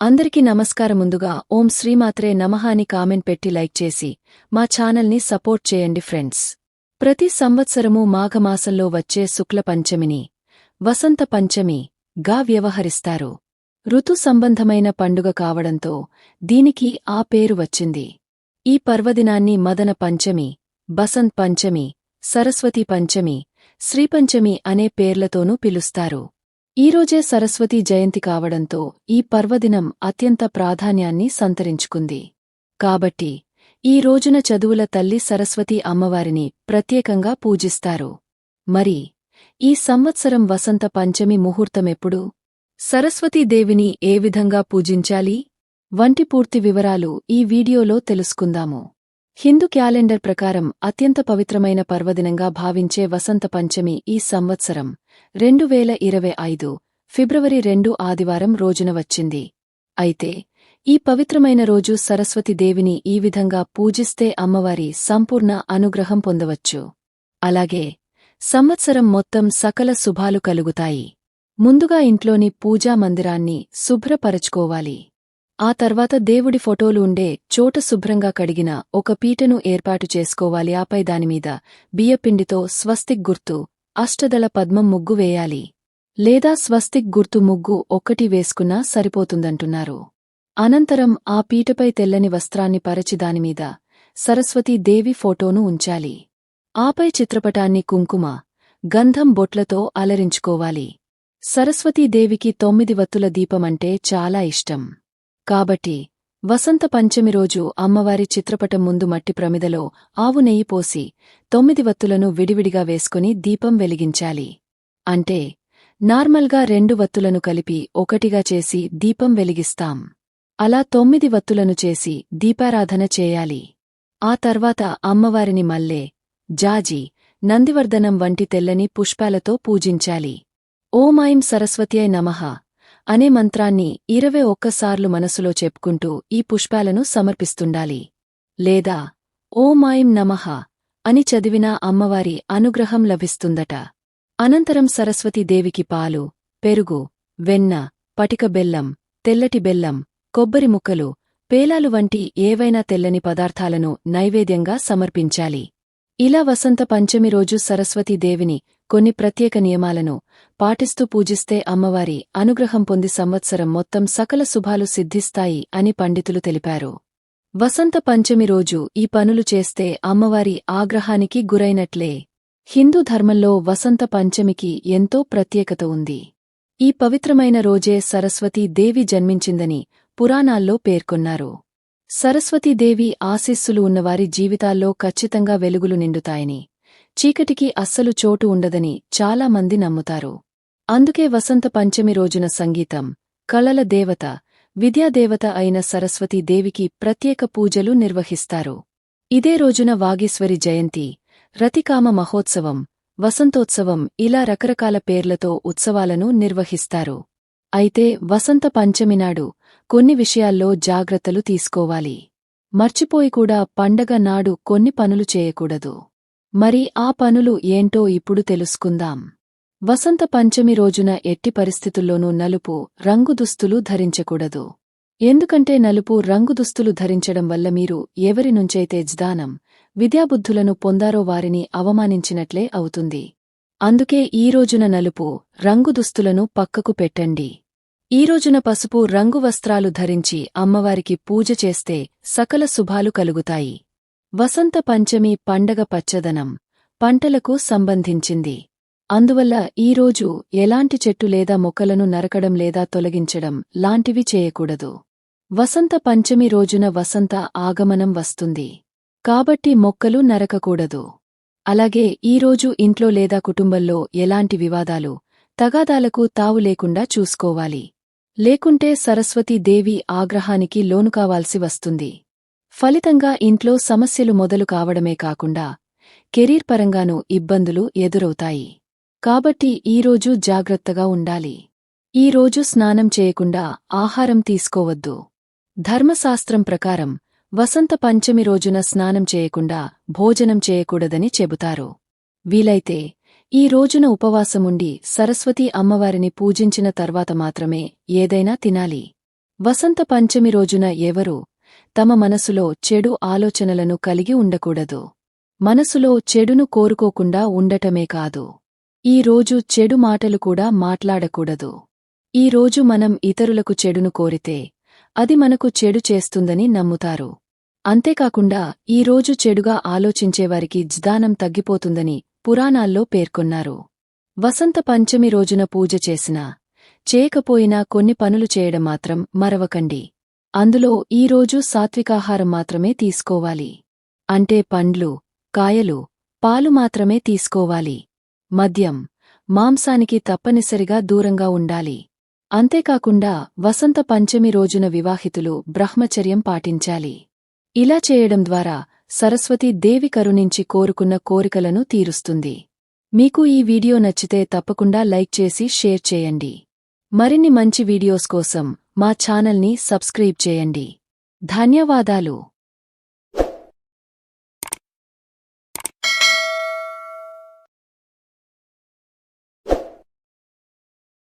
అందరికీ నమస్కారం ముందుగా ఓం శ్రీమాత్రే నమః అని కామెంట్ పెట్టి లైక్ చేసి మా ఛానల్ని సపోర్ట్ చేయండి ఫ్రెండ్స్. ప్రతి సంవత్సరము మాఘమాసంలో వచ్చే శుక్ల పంచమిని వసంత పంచమి గా వ్యవహరిస్తారు. ఋతు సంబంధమైన పండుగ కావడంతో దీనికి ఆ పేరు వచ్చింది. ఈ పర్వదినాన్ని మదన పంచమి బసంత్ పంచమి సరస్వతి పంచమి శ్రీపంచమి అనే పేర్లతోనూ పిలుస్తారు. ఈరోజే సరస్వతి జయంతి కావడంతో ఈ పర్వదినం అత్యంత ప్రాధాన్యాన్ని సంతరించుకుంది. కాబట్టి ఈ రోజున చదువుల తల్లి సరస్వతి అమ్మవారిని ప్రత్యేకంగా పూజిస్తారు. మరి ఈ సంవత్సరం వసంత పంచమి ముహూర్తమెప్పుడు? సరస్వతీదేవిని ఏ విధంగా పూజించాలి? వంటి పూర్తి వివరాలు ఈ వీడియోలో తెలుసుకుందాము. హిందూ క్యాలెండర్ ప్రకారం అత్యంత పవిత్రమైన పర్వదినంగా భావించే వసంత పంచమి ఈ సంవత్సరం రెండు వేల ఇరవై ఐదు ఫిబ్రవరి రెండు ఆదివారం రోజున వచ్చింది. అయితే ఈ పవిత్రమైన రోజు సరస్వతిదేవిని ఈ విధంగా పూజిస్తే అమ్మవారి సంపూర్ణ అనుగ్రహం పొందవచ్చు. అలాగే సంవత్సరం మొత్తం సకల శుభాలు కలుగుతాయి. ముందుగా ఇంట్లోని పూజా మందిరాన్ని శుభ్రపరచుకోవాలి. ఆ తర్వాత దేవుడి ఫోటోలు ఉండే చోట శుభ్రంగా కడిగిన ఒక పీటను ఏర్పాటు చేసుకోవాలి. ఆపై దానిమీద బియ్యపిండితో స్వస్తిక్ గుర్తు అష్టదళ పద్మం ముగ్గు వేయాలి. లేదా స్వస్తిక్ గుర్తు ముగ్గు ఒక్కటి వేసుకున్నా సరిపోతుందంటున్నారు. అనంతరం ఆ పీటపై తెల్లని వస్త్రాన్ని పరచి దానిమీద సరస్వతీదేవి ఫోటోను ఉంచాలి. ఆపై చిత్రపటాన్ని కుంకుమ గంధం బొట్లతో అలరించుకోవాలి. సరస్వతీదేవికి తొమ్మిది వత్తుల దీపమంటే చాలా ఇష్టం. కాబట్టి వసంత పంచమి రోజు అమ్మవారి చిత్రపటం ముందు మట్టి ప్రమిదలో ఆవు నెయ్యి పోసి తొమ్మిది వత్తులను విడివిడిగా వేసుకుని దీపం వెలిగించాలి. అంటే నార్మల్గా రెండు వత్తులను కలిపి ఒకటిగా చేసి దీపం వెలిగిస్తాం. అలా తొమ్మిది వత్తులను చేసి దీపారాధన చేయాలి. ఆ తర్వాత అమ్మవారిని మల్లె జాజి నందివర్ధనం వంటి తెల్లని పుష్పాలతో పూజించాలి. ఓమాయిం సరస్వత్యై నమః. అనే మంత్రాన్ని ఇరవై ఒక్కసార్లు మనసులో చెప్పుకుంటూ ఈ పుష్పాలను సమర్పిస్తుండాలి. లేదా ఓమాయిం నమః అని చదివినా అమ్మవారి అనుగ్రహం లభిస్తుందట. అనంతరం సరస్వతీదేవికి పాలు పెరుగు వెన్న పటిక బెల్లం తెల్లటి బెల్లం కొబ్బరి ముక్కలు పేలాలు వంటి ఏవైనా తెల్లని పదార్థాలను నైవేద్యంగా సమర్పించాలి. ఇలా వసంత పంచమి రోజు సరస్వతీదేవిని కొన్ని ప్రత్యేక నియమాలను పాటిస్తూ పూజిస్తే అమ్మవారి అనుగ్రహం పొంది సంవత్సరం మొత్తం సకల శుభాలు సిద్ధిస్తాయి అని పండితులు తెలిపారు. వసంత పంచమి రోజు ఈ పనులు చేస్తే అమ్మవారి ఆగ్రహానికి గురైనట్లే. హిందూ ధర్మంలో వసంత పంచమికి ఎంతో ప్రత్యేకత ఉంది. ఈ పవిత్రమైన రోజే సరస్వతీ దేవి జన్మించిందని పురాణాల్లో పేర్కొన్నారు. సరస్వతీదేవి ఆశీస్సులు ఉన్నవారి జీవితాల్లో ఖచ్చితంగా వెలుగులు నిండుతాయని చీకటికి అస్సలు చోటు ఉండదని చాలా మంది నమ్ముతారు. అందుకే వసంత పంచమి రోజున సంగీతం కళల దేవత విద్యాదేవత అయిన సరస్వతీదేవికి ప్రత్యేక పూజలు నిర్వహిస్తారు. ఇదే రోజున వాగీశ్వరి జయంతి రతికామ మహోత్సవం వసంతోత్సవం ఇలా రకరకాల పేర్లతో ఉత్సవాలను నిర్వహిస్తారు. అయితే వసంత పంచమి నాడు కొన్ని విషయాల్లో జాగ్రత్తలు తీసుకోవాలి. మర్చిపోయి కూడా పండగ నాడు కొన్ని పనులు చేయకూడదు. మరి ఆ పనులు ఏంటో ఇప్పుడు తెలుసుకుందాం. వసంత పంచమి రోజున ఎట్టి పరిస్థితుల్లోనూ నలుపు రంగు దుస్తులు ధరించకూడదు. ఎందుకంటే నలుపు రంగు దుస్తులు ధరించడం వల్ల మీరు ఎవరి నుంచైతే జ్దానం విద్యాబుద్ధులను పొందారో వారిని అవమానించినట్లే అవుతుంది. అందుకే ఈ రోజున నలుపు రంగు దుస్తులను పక్కకు పెట్టండి. ఈ రోజున పసుపు రంగు వస్త్రాలు ధరించి అమ్మవారికి పూజ చేస్తే సకల శుభాలు కలుగుతాయి. వసంత పంచమి పండగ పచ్చదనం పంటలకు సంబంధించింది. అందువల్ల ఈరోజు ఎలాంటి చెట్టు లేదా మొక్కలను నరకడం లేదా తొలగించడం లాంటివి చేయకూడదు. వసంత పంచమి రోజున వసంత ఆగమనం వస్తుంది. కాబట్టి మొక్కలు నరకకూడదు. అలాగే ఈరోజు ఇంట్లో లేదా కుటుంబంలో ఎలాంటి వివాదాలు తగాదాలకు తావు లేకుండా చూసుకోవాలి. లేకుంటే సరస్వతీదేవి ఆగ్రహానికి లోను కావాల్సి వస్తుంది. ఫలితంగా ఇంట్లో సమస్యలు మొదలు కావడమే కాకుండా కెరీర్ పరంగానూ ఇబ్బందులు ఎదురవుతాయి. కాబట్టి ఈరోజు జాగ్రత్తగా ఉండాలి. ఈరోజు స్నానం చేయకుండా ఆహారం తీసుకోవద్దు. ధర్మశాస్త్రం ప్రకారం వసంత పంచమి రోజున స్నానం చేయకుండా భోజనం చేయకూడదని చెబుతారు. వీలైతే ఈ రోజున ఉపవాసముండి సరస్వతి అమ్మవారిని పూజించిన తర్వాత మాత్రమే ఏదైనా తినాలి. వసంత పంచమి రోజున ఎవరూ తమ మనసులో చెడు ఆలోచనలను కలిగి ఉండకూడదు. మనసులో చెడును కోరుకోకుండా ఉండటమే కాదు. ఈ రోజు చెడు మాటలు కూడా మాట్లాడకూడదు. ఈ రోజు మనం ఇతరులకు చెడును కోరితే అది మనకు చెడు చేస్తుందని నమ్ముతారు. అంతేకాకుండా ఈ రోజు చెడుగా ఆలోచించేవారికి జ్దానం తగ్గిపోతుందని పురాణాల్లో పేర్కొన్నారు. వసంత పంచమి రోజున పూజ చేసినా చేయకపోయినా కొన్ని పనులు చేయడం మాత్రం మరవకండి. అందులో ఈ రోజు సాత్వికాహారం మాత్రమే తీసుకోవాలి. అంటే పండ్లు కాయలు పాలు మాత్రమే తీసుకోవాలి. మద్యం మాంసానికి తప్పనిసరిగా దూరంగా ఉండాలి. అంతేకాకుండా వసంత పంచమి రోజున వివాహితులు బ్రహ్మచర్యం పాటించాలి. ఇలా చేయడం ద్వారా సరస్వతి దేవి కరుణించి కోరుకున్న కోరికలను తీరుస్తుంది. మీకు ఈ వీడియో నచ్చితే తప్పకుండా లైక్ చేసి షేర్ చేయండి. మరిన్ని మంచి వీడియోస్ కోసం మా ఛానల్ని సబ్స్క్రైబ్ చేయండి. ధన్యవాదాలు.